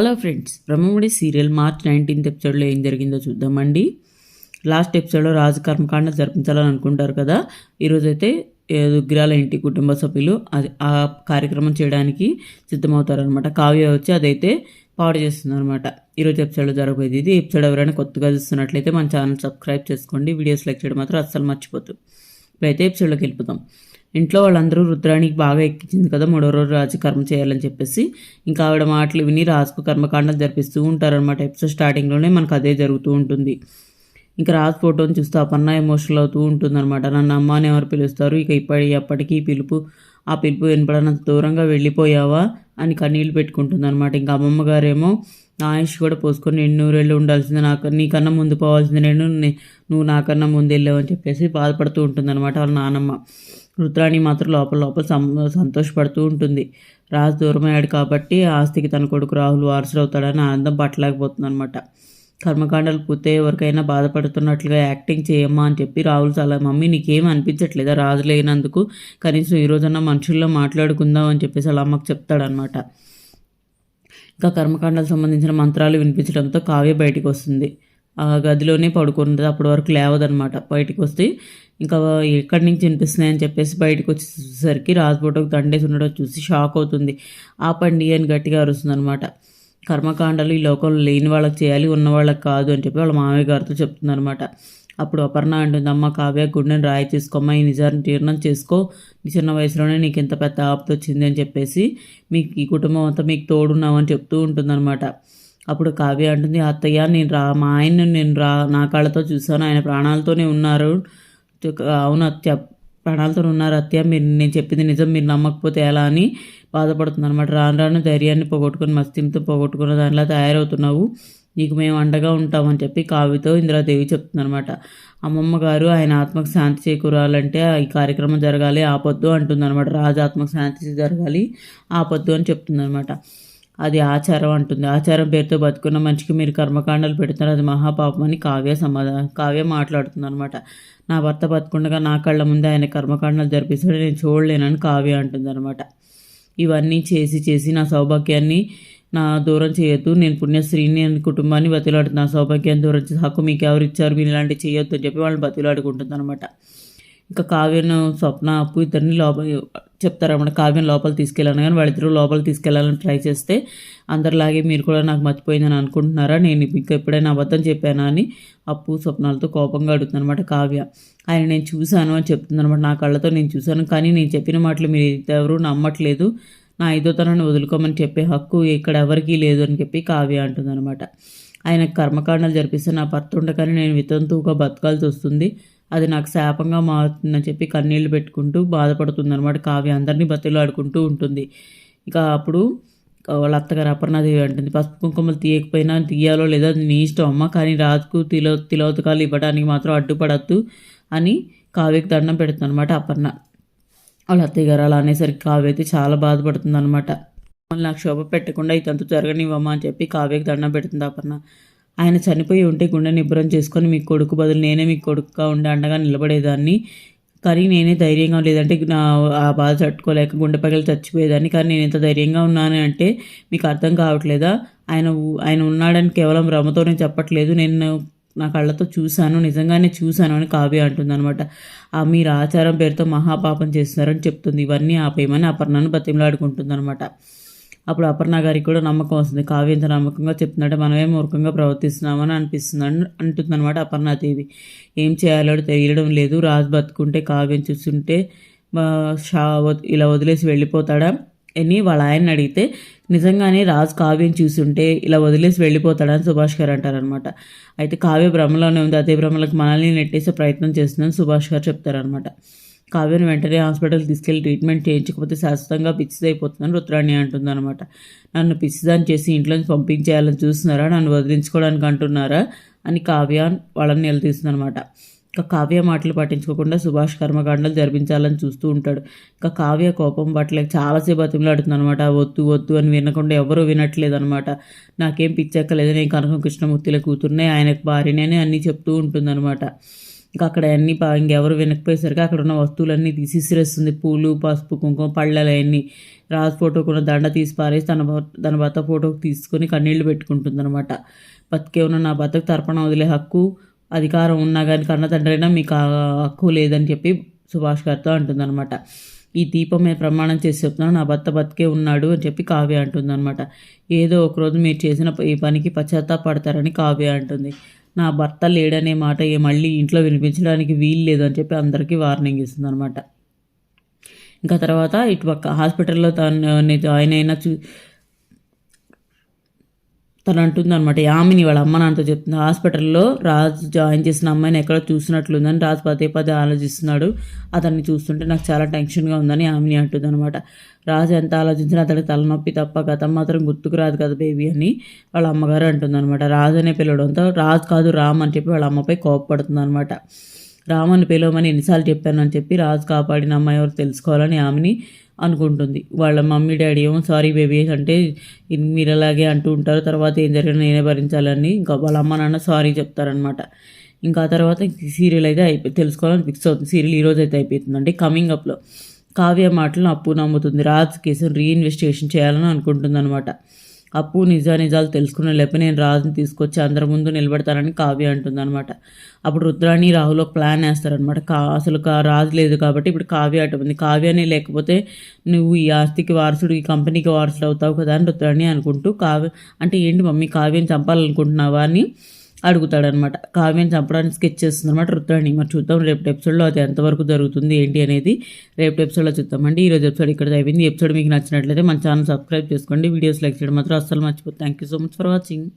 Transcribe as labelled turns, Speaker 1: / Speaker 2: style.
Speaker 1: Hello friends Brahmamudi serial March nineteenth ఎపిసోడ్లో ఏం జరిగిందో చూద్దామండి. లాస్ట్ ఎపిసోడ్లో రాజు కర్మకాండ జరిపించాలని అనుకుంటారు కదా. ఈరోజైతే దుగ్గిరాల ఇంటి కుటుంబ సభ్యులు అది ఆ కార్యక్రమం చేయడానికి సిద్ధమవుతారనమాట కావ్య వచ్చి అదైతే పాడు చేస్తుందనమాట ఈరోజు ఎపిసోడ్లో జరగబోయేది ఇది. ఎపిసోడ్ ఎవరైనా కొత్తగా చూస్తున్నట్లయితే మన ఛానల్ సబ్స్క్రైబ్ చేసుకోండి. వీడియోస్ లైక్ చేయడం మాత్రం అస్సలు మర్చిపోతుంది ఇప్పుడైతే ఎపిసోడ్లోకి వెళ్ళిపోతాం ఇంట్లో వాళ్ళందరూ రుద్రానికి బాగా ఎక్కించింది కదా మూడో రోజు రాజు కర్మ చేయాలని చెప్పేసి. ఇంకా ఆవిడ మాటలు విని రాజుకు కర్మకాండం జరిపిస్తూ ఉంటారనమాట ఎపిసోడ్ స్టార్టింగ్లోనే మనకు అదే జరుగుతూ ఉంటుంది. ఇంకా రాజు ఫోటోని చూస్తే అపన్న ఎమోషనల్ అవుతూ ఉంటుందన్నమాట. నన్ను అమ్మ అని ఎవరు పిలుస్తారు? ఇక ఇప్పటి ఎప్పటికీ పిలుపు ఆ పిలుపు వినపడనంత దూరంగా వెళ్ళిపోయావా అని కన్నీళ్ళు పెట్టుకుంటుందన్నమాట. ఇంకా అమ్మమ్మ గారేమో నా ఆయుష్ కూడా పోసుకొని ఎన్నో నూరేళ్ళు ఉండాల్సింది నాకు నీకన్నా ముందు పోవాల్సింది నేను నువ్వు నాకన్నా ముందు వెళ్ళావు అని చెప్పేసి బాధపడుతూ ఉంటుందన్నమాట వాళ్ళ నానమ్మ. రుద్రాణి మాత్రం లోపల లోపల సంతోషపడుతూ ఉంటుంది. రాజు దూరమయ్యాడు కాబట్టి ఆస్తికి తన కొడుకు రాహుల్ వారసులు అవుతాడని ఆనందం పట్టలేకపోతుంది అనమాట కర్మకాండాలు పూర్తయ్యే ఎవరికైనా బాధపడుతున్నట్లుగా యాక్టింగ్ చేయమ్మా అని చెప్పి రాహుల్ చాలా మమ్మీ నీకేం అనిపించట్లేదా? రాజు లేనందుకు కనీసం ఈ రోజన్నా మనుషుల్లో మాట్లాడుకుందాం అని చెప్పేసి అలా అమ్మకు చెప్తాడనమాట ఇంకా కర్మకాండాలకు సంబంధించిన మంత్రాలు వినిపించడంతో కావ్య బయటికి వస్తుంది. ఆ గదిలోనే పడుకుంటుంది. అప్పటి వరకు లేవదనమాట. బయటికి వస్తే ఇంకా ఎక్కడి నుంచి వినిపిస్తున్నాయి అని చెప్పేసి బయటకు వచ్చేసరికి రాజుపోటకు దండేసి ఉండడం చూసి షాక్ అవుతుంది. ఆపండి అని గట్టిగా అరుస్తుంది అనమాట కర్మకాండలు ఈ లోకంలో లేని వాళ్ళకి చేయాలి ఉన్న వాళ్ళకి కాదు అని చెప్పి వాళ్ళ మామయ్య గారితో చెప్తుందనమాట. అప్పుడు అపర్ణ అంటుంది అమ్మ కావ్య గుండెని రాయి తీసుకోమ్మా ఈ నిజాన్ని తీర్ణం చేసుకో. నీ చిన్న వయసులోనే నీకు ఇంత పెద్ద ఆపద వచ్చింది అని చెప్పేసి మీకు ఈ కుటుంబం అంతా మీకు తోడున్నామని చెప్తూ ఉంటుందన్నమాట. అప్పుడు కావ్య అంటుంది అత్తయ్య నేను రా మా ఆయన్ని నేను రా నా కాళ్ళతో చూశాను ఆయన ప్రాణాలతోనే ఉన్నారు. అవును అత్య ప్రాణాలతో ఉన్నారు అత్య మీరు నేను చెప్పింది నిజం మీరు నమ్మకపోతే ఎలా అని బాధపడుతుంది అనమాట రాను రాను ధైర్యాన్ని పోగొట్టుకుని మస్తింతో పోగొట్టుకున్న దానిలా తయారవుతున్నావు. నీకు మేము అండగా ఉంటామని చెప్పి కావ్యతో ఇందిరాదేవి చెప్తుందనమాట అమ్మమ్మ గారు ఆయన ఆత్మకు శాంతి చేకూరాలంటే ఈ కార్యక్రమం జరగాలి ఆపొద్దు అంటుందన్నమాట. రాజు ఆత్మకు శాంతి జరగాలి ఆపొద్దు అని చెప్తుందనమాట అది ఆచారం అంటుంది. ఆచారం పేరుతో బతుకున్న మనిషికి మీరు కర్మకాండాలు పెడుతున్నారు అది మహాపాపం అని కావ్య సమాధానం కావ్య మాట్లాడుతుంది అనమాట నా భర్త బతుకుండగా నా కళ్ళ ముందే ఆయన కర్మకాండాలు జరిపిస్తాడు నేను చూడలేనని కావ్య అంటుంది అనమాట ఇవన్నీ చేసి చేసి నా సౌభాగ్యాన్ని నా దూరం చేయొద్దు. నేను పుణ్యశ్రీని నేను కుటుంబాన్ని బతిలాడుతున్నా. సౌభాగ్యాన్ని దూరం చేసి హక్కు మీకు ఎవరు ఇచ్చారు? మీరు ఇలాంటివి చేయొద్దు అని చెప్పి వాళ్ళని బతిలాడుకుంటుంది అనమాట ఇంకా కావ్యను స్వప్న అప్పు ఇద్దరిని లోపల చెప్తారన్నమాట. కావ్యం లోపల తీసుకెళ్ళాను కానీ వాళ్ళిద్దరూ లోపల తీసుకెళ్ళాలని ట్రై చేస్తే అందరిలాగే మీరు కూడా నాకు మర్చిపోయిందని అనుకుంటున్నారా? నేను ఇంకా ఎప్పుడైనా అబద్ధం చెప్పానా అని అప్పు స్వప్నాలతో కోపంగా అడుగుతుంది అనమాట కావ్య. ఆయన నేను చూశాను అని చెప్తుంది అనమాట నా కళ్ళతో నేను చూశాను. కానీ నేను చెప్పిన మాటలు మీరు ఎవరు నమ్మట్లేదు. నా ఐదోతనాన్ని వదులుకోమని చెప్పే హక్కు ఇక్కడ ఎవరికీ లేదు అని చెప్పి కావ్య అంటుంది అనమాట ఆయన కర్మకాండాలు జరిపిస్తే నా భర్త ఉండకని నేను వితంతువుగా బతకాల్సి వస్తుంది. అది నాకు శాపంగా మారుతుందని చెప్పి కన్నీళ్ళు పెట్టుకుంటూ బాధపడుతుంది అనమాట కావ్య. అందరినీ ఆడుకుంటూ ఉంటుంది. ఇక అప్పుడు వాళ్ళ అత్తగారు అపర్ణాదేవి అంటుంది పసుపు కుంకుమలు తీయకపోయినా తీయాలో లేదో అది నీ ఇష్టం అమ్మ కానీ రాజుకు తిలో తిలోతకాలు ఇవ్వడానికి మాత్రం అడ్డుపడద్దు అని కావ్యకు దండం పెడుతుంది అనమాట అపర్ణ. వాళ్ళ అత్తయ్య గారు అలా అనేసరికి కావ్య అయితే చాలా బాధపడుతుంది అనమాట నాకు శోభ పెట్టకుండా ఇతంతు జరగనివ్వమ్మా అని చెప్పి కావ్యకి దండం పెడుతుంది అపర్ణ. ఆయన చనిపోయి ఉంటే గుండె నిబ్బరం చేసుకొని మీ కొడుకు బదులు నేనే మీ కొడుకుగా ఉండే అండగా నిలబడేదాన్ని. కానీ నేనే ధైర్యంగా లేదంటే నా ఆ బాధ తట్టుకోలేక గుండె పగలు చచ్చిపోయేదాన్ని. కానీ నేను ఎంత ధైర్యంగా ఉన్నాను అంటే మీకు అర్థం కావట్లేదా? ఆయన ఆయన ఉన్నాడని కేవలం రమతోనే చెప్పట్లేదు. నేను నా కళ్ళతో చూశాను నిజంగానే చూశాను అని కావ్య అంటుంది అనమాట ఆ మీరు ఆచారం పేరుతో మహాపాపం చేస్తున్నారని చెప్తుంది. ఇవన్నీ ఆపేయమని అపర్ణను బతిమలాడుకుంటుంది అనమాట అప్పుడు అపర్ణ గారికి కూడా నమ్మకం వస్తుంది. కావ్య ఇంత నమ్మకంగా చెప్తుందంటే మనమే మూర్ఖంగా ప్రవర్తిస్తున్నామని అనిపిస్తుంది అంటుందన్నమాట అపర్ణాదేవి. ఏం చేయాలో తెలియడం లేదు. రాజు బతుకుంటే కావ్యం చూస్తుంటే షా ఇలా వదిలేసి వెళ్ళిపోతాడా? అని వాళ్ళ ఆయన అడిగితే నిజంగానే రాజు కావ్యం చూసుంటే ఇలా వదిలేసి వెళ్ళిపోతాడని సుభాష్ గారు అంటారనమాట అయితే కావ్య భ్రమలోనే ఉంది. అదే భ్రమలకు మనల్ని నెట్టేసే ప్రయత్నం చేస్తుందని సుభాష్ గారు చెప్తారనమాట కావ్యను వెంటనే హాస్పిటల్ తీసుకెళ్ళి ట్రీట్మెంట్ చేయించకపోతే శాశ్వతంగా పిచ్చిదైపోతుందని రుద్రాణి అంటుందన్నమాట. నన్ను పిచ్చిదాన్ని చేసి ఇంట్లోంచి పంపించేయాలని చూస్తున్నారా? నన్ను వదిలించుకోవడానికి అంటున్నారా? అని కావ్య వాళ్ళని నిలదీస్తుందనమాట ఇంకా కావ్య మాటలు పట్టించుకోకుండా సుభాష్ కర్మకాండలు జరిపించాలని చూస్తూ ఉంటాడు. ఇంకా కావ్య కోపం పట్ల చాలాసేపు అతిమలాడుతుంది అనమాట వద్దు వద్దు అని వినకుండా ఎవరూ వినట్లేదు అనమాట నాకేం పిచ్చెక్కలేదు నేను కనకం కృష్ణమూర్తిలో కూతున్నాయి ఆయనకు భార్యనే అన్నీ చెప్తూ ఉంటుందన్నమాట. ఇంకా అక్కడ అన్ని పా ఇంకెవరు వెనక్కిపోయేసరికి అక్కడ ఉన్న వస్తువులన్నీ తీసి ఇసిరేస్తుంది పూలు పసుపు కుంకుమ పళ్ళలు అవన్నీ రాజు ఫోటోకు ఉన్న దండ తీసి పారేసి తన భర్త తన భర్త ఫోటోకి తీసుకొని కన్నీళ్ళు పెట్టుకుంటుంది అనమాట బతికే ఉన్న నా భర్తకు తర్పణ వదిలే హక్కు అధికారం ఉన్నా కానీ కన్న తండ్రైనా మీకు ఆ హక్కు లేదని చెప్పి సుభాష్ గారితో అంటుందన్నమాట. ఈ దీపం మీద ప్రమాణం చేసి చెప్తున్నాను నా భర్త బతికే ఉన్నాడు అని చెప్పి కావ్య అంటుందన్నమాట. ఏదో ఒకరోజు మీరు చేసిన ఈ పనికి పశ్చాత్తాపడతారని కావ్య అంటుంది. నా భర్త లేడనే మాట ఏ మళ్ళీ ఇంట్లో వినిపించడానికి వీలు లేదు అని చెప్పి అందరికీ వార్నింగ్ ఇస్తుంది అనమాట ఇంకా తర్వాత ఇటు పక్క హాస్పిటల్లో తను జాయిన్ అయిన చూ తను అంటుంది అనమాట యామిని వాళ్ళ అమ్మ నాన్నతో చెప్తుంది. హాస్పిటల్లో రాజు జాయిన్ చేసిన అమ్మాయిని ఎక్కడో చూసినట్లుందని రాజు పదే పదే ఆలోచిస్తున్నాడు. అతన్ని చూస్తుంటే నాకు చాలా టెన్షన్గా ఉందని యామిని అంటుంది అనమాట రాజు ఎంత ఆలోచించినా అతడికి తలనొప్పి తప్ప గతం మాత్రం గుర్తుకు రాదు కదా బేబీ అని వాళ్ళ అమ్మగారు అంటుంది అనమాట రాజు అనే పిలవడంతో రాజు కాదు రామ్ అని చెప్పి వాళ్ళ అమ్మపై కోపపడుతుంది అనమాట రామని పిలవమని ఎన్నిసార్లు చెప్పాను అని చెప్పి రాజు కాపాడిన అమ్మాయి ఎవరు తెలుసుకోవాలని ఆమెని అనుకుంటుంది. వాళ్ళ మమ్మీ డాడీ ఏమో సారీ బేబీ అంటే మీరు అలాగే అంటూ ఉంటారు. తర్వాత ఏం జరిగినా నేనే భరించాలని ఇంకా వాళ్ళ అమ్మ నాన్న సారీ చెప్తారనమాట ఇంకా ఆ తర్వాత సీరియల్ అయితే అయిపోయి తెలుసుకోవాలని ఫిక్స్ అవుతుంది. సీరియల్ ఈ రోజు అయితే అయిపోతుందండి. కమింగ్ అప్లో కావ్య మాటలను అప్పు నమ్ముతుంది. రాజ్ కేసును రీఇన్వెస్టిగేషన్ చేయాలని అనుకుంటుంది అనమాట అప్పు నిజా నిజాలు తెలుసుకున్న లేకపోతే నేను రాజుని తీసుకొచ్చి అందరి ముందు నిలబెడతానని కావ్య అంటుంది అనమాట అప్పుడు రుద్రాణి రాహుల్ ఒక ప్లాన్ వేస్తారనమాట కా అసలు కా రాజు లేదు కాబట్టి ఇప్పుడు కావ్య అటు ఉంది. కావ్యనే లేకపోతే నువ్వు ఈ ఆస్తికి వారసుడు ఈ కంపెనీకి వారసుడు అవుతావు కదా అని రుద్రాణి అనుకుంటూ కావ్య అంటే ఏంటి మమ్మీ కావ్యం చంపాలనుకుంటున్నావా అని అడుగుతాడనమాట. కావ్యం చంపడానికి స్కెచ్ చేస్తుంది అనమాట రుద్రాణి. మరి చూద్దాం రేపు ఎపిసోడ్లో అది ఎంతవరకు జరుగుతుంది ఏంటి అనేది రేపు ఎపిసోడ్లో చూద్దామండి ఈరోజు ఎపిసోడ్ ఇక్కడ అయిపోయింది. ఎపిసోడ్ మీకు నచ్చినట్లయితే మన ఛానల్ సబ్స్క్రైబ్ చేసుకోండి. వీడియోస్ లైక్ చేయడం మాత్రం అస్సలు మర్చిపోతుంది thank you so much for watching